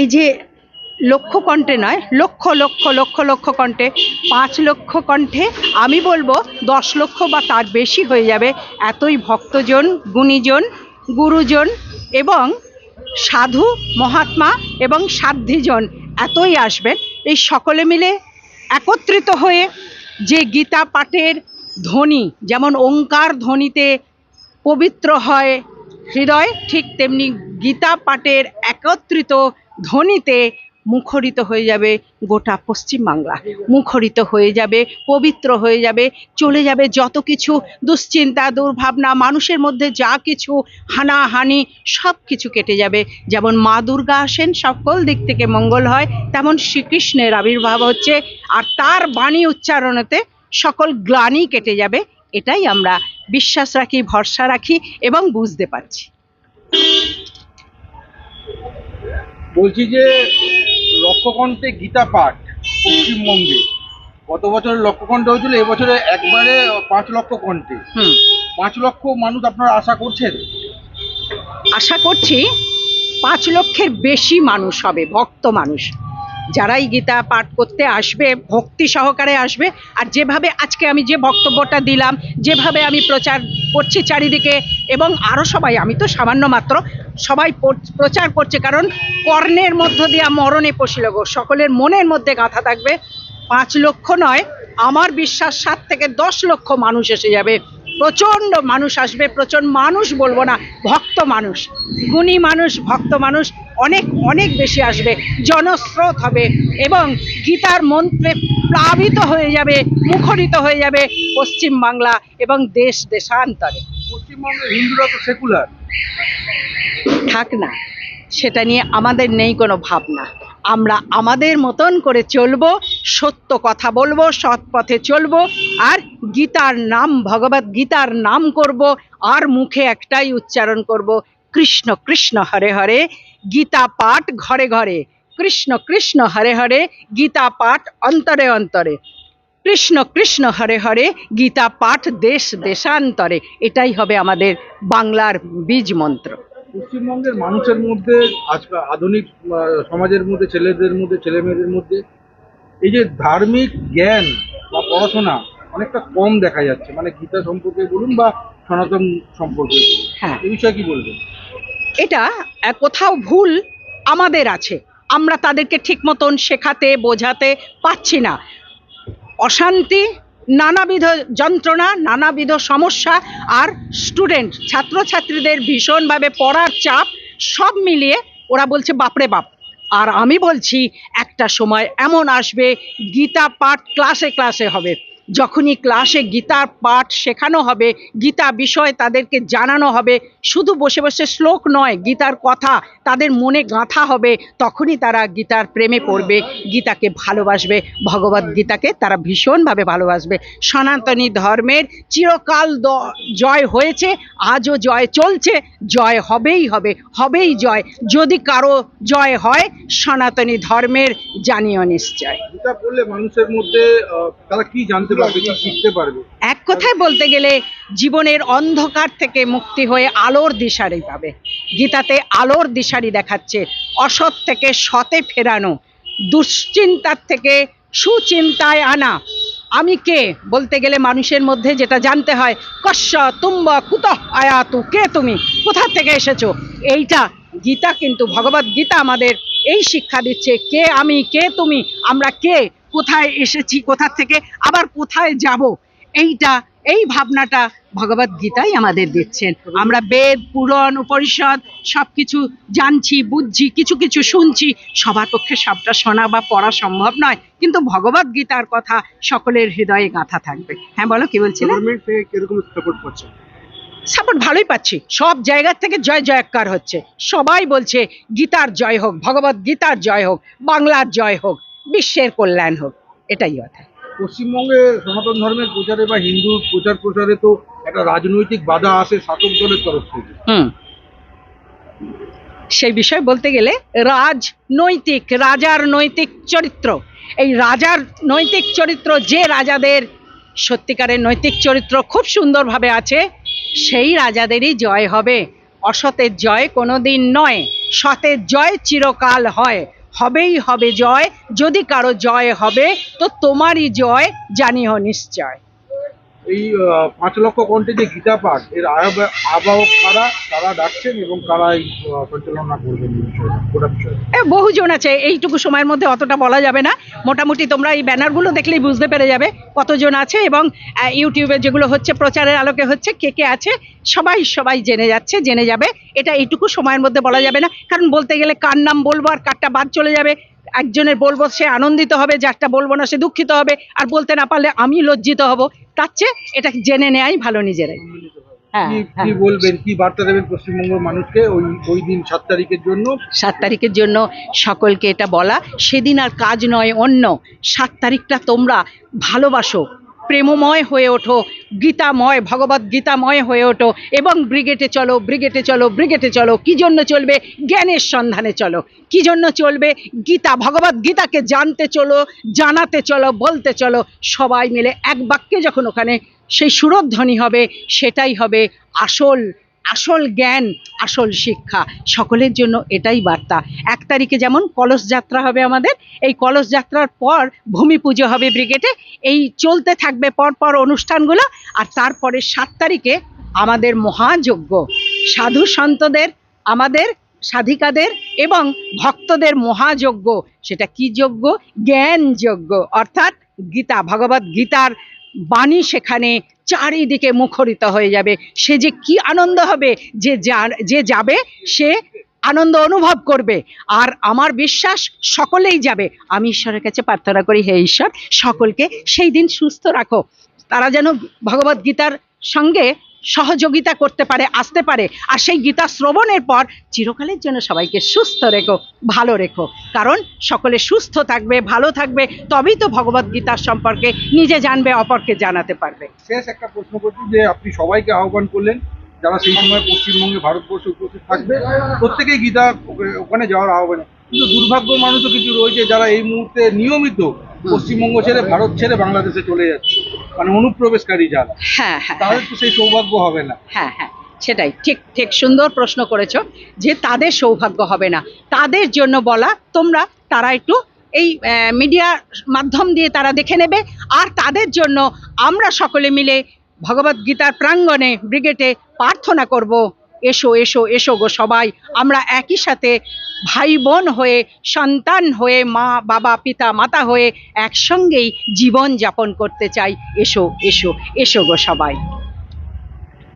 এই যে লক্ষ কণ্ঠে নয়, লক্ষ লক্ষ লক্ষ লক্ষ কণ্ঠে, পাঁচ লক্ষ কণ্ঠে আমি বলব দশ লক্ষ বা তার বেশি হয়ে যাবে এতই ভক্তজন, গুণীজন, গুরুজন এবং সাধু, মহাত্মা এবং সাধ্যিজন এতই আসবেন। এই সকলে মিলে একত্রিত হয়ে যে গীতা পাঠের ধ্বনি, যেমন ওঙ্কার ধ্বনিতে পবিত্র হয় হৃদয় ঠিক তেমনি গীতা পাঠের একত্রিত ধ্বনিতে মুখরিত হয়ে যাবে গোটা পশ্চিমবাংলা। মুখরিত হয়ে যাবে, পবিত্র হয়ে যাবে, চলে যাবে যত কিছু, দুশ্চিন্তা, দুর্ভাবনা, মানুষের মধ্যে যা কিছু, হানাহানি, সব কিছু কেটে যাবে। যেমন মা দুর্গা আসেন, সকল দিক থেকে মঙ্গল হয়, তেমন শ্রীকৃষ্ণের আবির্ভাব হচ্ছে, আর তার বাণী উচ্চারণেতে সকল গ্লানি কেটে যাবে, এটাই আমরা বিশ্বাস রাখি ভরসা রাখি এবং বুঝতে পারছি। বলছি যে লক্ষ্যকণ্ঠে গীতা পাঠ পশ্চিমবঙ্গে গত বছর লক্ষ্যকণ্ঠে হয়েছিল? এবছরে একবারে পাঁচ লক্ষ কণ্ঠে। হুম। পাঁচ লক্ষ মানুষ আপনারা আশা করছেন? আশা করছি পাঁচ লক্ষের বেশি মানুষ হবে ভক্ত মানুষ। যারাই গীতা পাঠ করতে আসবে, ভক্তি সহকারে আসবে, আর যেভাবে আজকে আমি যে বক্তব্যটা দিলাম, যেভাবে আমি প্রচার করছি চারিদিকে, এবং আরও সবাই, আমি তো সামান্য মাত্র, সবাই প্রচার করছে, কারণ কর্ণের মধ্য দিয়া মরণে পশিল গো, সকলের মনের মধ্যে গাঁথা থাকবে। পাঁচ লক্ষ নয়, আমার বিশ্বাস সাত থেকে দশ লক্ষ মানুষ এসে যাবে। প্রচণ্ড মানুষ আসবে, প্রচণ্ড মানুষ বলব না, ভক্ত মানুষ, গুণী মানুষ, ভক্ত মানুষ অনেক অনেক বেশি আসবে জনস্রোত হবে এবং গীতার মন্ত্রে প্লাবিত হয়ে যাবে মুখরিত হয়ে যাবে পশ্চিম বাংলা এবং দেশ দেশান্তরে। পশ্চিমবঙ্গের হিন্দুরা তো সেকুলার থাক না সেটা নিয়ে আমাদের নেই কোনো ভাবনা। আমরা আমাদের মতন করে চলবো সত্য কথা বলব সৎ পথে চলবো আর গীতার নাম ভগবত গীতার নাম করব আর মুখে একটাই উচ্চারণ করব কৃষ্ণ কৃষ্ণ হরে হরে গীতা পাঠ ঘরে ঘরে। কৃষ্ণ কৃষ্ণ হরে হরে গীতা পাঠ অন্তরে অন্তরে। কৃষ্ণ কৃষ্ণ হরে হরে গীতা পাঠ দেশ দেশান্তরে। এটাই হবে আমাদের বাংলার বীজ মন্ত্র। পশ্চিমবঙ্গের মানুষের মধ্যে আজকাল আধুনিক সমাজের মধ্যে ছেলেদের মধ্যে ছেলে মেয়েদের মধ্যে এই যে ধার্মিক জ্ঞান বা পড়াশোনা অনেকটা কম দেখা যাচ্ছে। মানে গীতা সম্পর্কে বলুন বা সনাতন সম্পর্কে। হ্যাঁ। এই বিষয়ে কি বলবেন? এটা কোথাও ভুল আমাদের আছে। আমরা তাদেরকে ঠিক মতন শেখাতে, বোঝাতে পারছি না। অশান্তি, নানাবিধ যন্ত্রণা, নানাবিধ সমস্যা আর স্টুডেন্ট ছাত্রছাত্রীদের ভীষণভাবে পড়ার চাপ সব মিলিয়ে ওরা বলছে, বাপরে বাপ! আর আমি বলছি, একটা সময় এমন আসবে, গীতা পাঠ ক্লাসে ক্লাসে হবে। যখনই ক্লাসে গীতার পাঠ শেখানো হবে, গীতা বিষয় তাদেরকে জানানো হবে, শুধু বসে বসে শ্লোক নয়, গীতার কথা তাদের মনে গাঁথা হবে, তখনই তারা গীতার প্রেমে পড়বে, গীতাকে ভালোবাসবে, ভগবত গীতাকে তারা ভীষণভাবে ভালোবাসবে। সনাতনী ধর্মের চিরকাল জয় হয়েছে, আজও জয় চলছে, জয় হবেই হবে, হবেই জয়, যদি কারও জয় হয়, সনাতনী ধর্মের জানিও নিশ্চয়। মানুষের মধ্যে তারা কি জানতে এক কথায় বলতে গেলে জীবনের অন্ধকার থেকে মুক্তি হয়ে আলোর দিশারি পাবে। গীতাতে আলোর দিশারি দেখাচ্ছে অসৎ থেকে সতে ফেরানো, দুশ্চিন্তার থেকে সুচিন্তায় আনা। আমি কে? বলতে গেলে মানুষের মধ্যে যেটা জানতে হয় কস্য তুম্ব, কুত, আয়াতু, কে তুমি? কোথা থেকে এসেছ? এইটা গীতা কিন্তু ভগবত গীতা আমাদের এই শিক্ষা দিচ্ছে, কে আমি, কে তুমি, আমরা কে? কোথায় এসেছি কোথা থেকে আবার কোথায় যাব? এইটা এই ভাবনাটা ভগবত গীতাই আমাদের দিচ্ছেন। আমরা বেদ পুরাণ উপনিষদ সব কিছু জানছি বুঝছি কিছু কিছু শুনছি সবার পক্ষে সবটা শোনা বা পড়া সম্ভব নয়। কিন্তু ভগবত গীতার কথা সকলের হৃদয়ে গাঁথা থাকবে। হ্যাঁ বলো কি কীরকম সাপোর্ট ভালোই পাচ্ছি। সব জায়গার থেকে জয় জয়কার হচ্ছে। সবাই বলছে গীতার জয় হোক ভগবত গীতার জয় হোক বাংলার জয় হোক। বিশ্বের কল্যাণ হোক এটাই কথা। পশ্চিমবঙ্গে সনাতন ধর্মের প্রচারে বা হিন্দু প্রচার প্রচারে তো একটা রাজনৈতিক বাধা আসে শাসক দলের তরফ থেকে। হুম। সেই বিষয় বলতে গেলে রাজনৈতিক রাজার নৈতিক চরিত্র। এই রাজার নৈতিক চরিত্র যে রাজাদের সত্যিকারের নৈতিক চরিত্র খুব সুন্দরভাবে আছে সেই রাজাদেরই জয় হবে। অসতের জয় কোনোদিন নয় সতের জয় চিরকাল হয়। হবেই হবে জয়। যদি কারও জয় হবে তো তোমারই জয় জানিও নিশ্চয়। এই পাঁচ লক্ষ কণ্ঠে যে গীতা পাঠ, এর আহ্বায়ক কারা? কারা ডাকছেন এবং কারা এই সঞ্চালনা করবেন বহুজন আছে, এইটুকু সময়ের মধ্যে অতটা বলা যাবে না। মোটামুটি তোমরা এই ব্যানারগুলো দেখলেই বুঝতে পেরে যাবে কতজন আছে এবং ইউটিউবে যেগুলো হচ্ছে, প্রচারের আলোকে হচ্ছে, কে কে আছে, সবাই সবাই জেনে যাচ্ছে, জেনে যাবে। এটা এইটুকু সময়ের মধ্যে বলা যাবে না। কারণ বলতে গেলে কার নাম বলব আর কারটা বাদ চলে যাবে। একজনের বলব সে আনন্দিত হবে, যারটা বলব না সে দুঃখিত হবে। আর বলতে না পারলে আমি লজ্জিত হব। তার চেয়ে এটা জেনে নেওয়াই ভালো নিজেরাই। হ্যাঁ কি হ্যাঁ। বলবেন কি বার্তা দেবেন পশ্চিমবঙ্গের মানুষকে ওই ওই দিন সাত তারিখের জন্য? সাত তারিখের জন্য সকলকে এটা বলা। সেদিন আর কাজ নয় অন্য। সাত তারিখটা তোমরা ভালোবাসো প্রেমময় হয়ে ওঠো, গীতাময়, ভগবত গীতাময় হয়ে ওঠো এবং ব্রিগেডে চলো ব্রিগেডে চলো ব্রিগেডে চলো। কি জন্য চলবে? জ্ঞানের সন্ধানে চলো। কি জন্য চলবে? গীতা, ভগবত গীতাকে জানতে চলো, জানাতে চলো, বলতে চলো। সবাই মিলে এক বাক্যে যখন ওখানে সেই সুরধ্বনি হবে, সেটাই হবে আসল আসল জ্ঞান, আসল শিক্ষা। সকলের জন্য এটাই বার্তা। এক তারিখে যেমন কলস যাত্রা হবে আমাদের, এই কলস যাত্রার পর ভূমি পুজো হবে ব্রিগেডে। এই চলতে থাকবে পর পর অনুষ্ঠানগুলো। আর তারপরে সাত তারিখে আমাদের মহাযজ্ঞ। সাধু সন্তদের, আমাদের সাধিকাদের এবং ভক্তদের মহাযজ্ঞ। সেটা কি যজ্ঞ? জ্ঞান যজ্ঞ। অর্থাৎ গীতা ভগবত গীতার বাণী সেখানে চারিদিকে মুখরিত হয়ে যাবে। সে যে কি আনন্দ হবে, যে যা- যাবে, সে আনন্দ অনুভব করবে। আর আমার বিশ্বাস সকলেই যাবে। আমি ঈশ্বরের কাছে প্রার্থনা করি, হে ঈশ্বর, সকলকে সেই দিন সুস্থ রাখো। তারা যেন ভগবদ্গীতার গীতার সঙ্গে সহযোগিতা করতে পারে, আসতে পারে। আর সেই গীতা শ্রবণের পর চিরকালের জন্য সবাইকে সুস্থ রেখো, ভালো রেখো। কারণ সকলে সুস্থ থাকবে, ভালো থাকবে, তবেই তো ভগবত গীতার সম্পর্কে নিজে জানবে, অপরকে জানাতে পারবে। শেষ একটা প্রশ্ন করছি যে, আপনি সবাইকে আহ্বান করলেন, যারা সেই সময় পশ্চিমবঙ্গে, ভারতবর্ষে উপস্থিত থাকবে, প্রত্যেকেই গীতা ওখানে যাওয়ার আহ্বান। কিন্তু দুর্ভাগ্য মানুষও কিছু রয়েছে যারা এই মুহূর্তে নিয়মিত পশ্চিমবঙ্গ ছেড়ে ভারত ছেড়ে বাংলাদেশে চলে যাচ্ছে। মানে অনুপ্রবেশকারী যারা হ্যাঁ হ্যাঁ তাদের তো সেই সৌভাগ্য হবে না। হ্যাঁ হ্যাঁ সেটাই। ঠিক ঠিক সুন্দর প্রশ্ন করেছ যে তাদের সৌভাগ্য হবে না। তাদের জন্য বলা তোমরা তারা একটু এই মিডিয়া মাধ্যম দিয়ে তারা দেখে নেবে। আর তাদের জন্য আমরা সকলে মিলে ভগবদ্গীতার প্রাঙ্গণে ব্রিগেডে প্রার্থনা করব। এসো এসো এসো গো সবাই। আমরা একই সাথে ভাই বোন হয়ে, সন্তান হয়ে, মা, বাবা, পিতা, মাতা হয়ে একসঙ্গেই জীবন যাপন করতে চাই। এসো এসো এসো গো সবাই।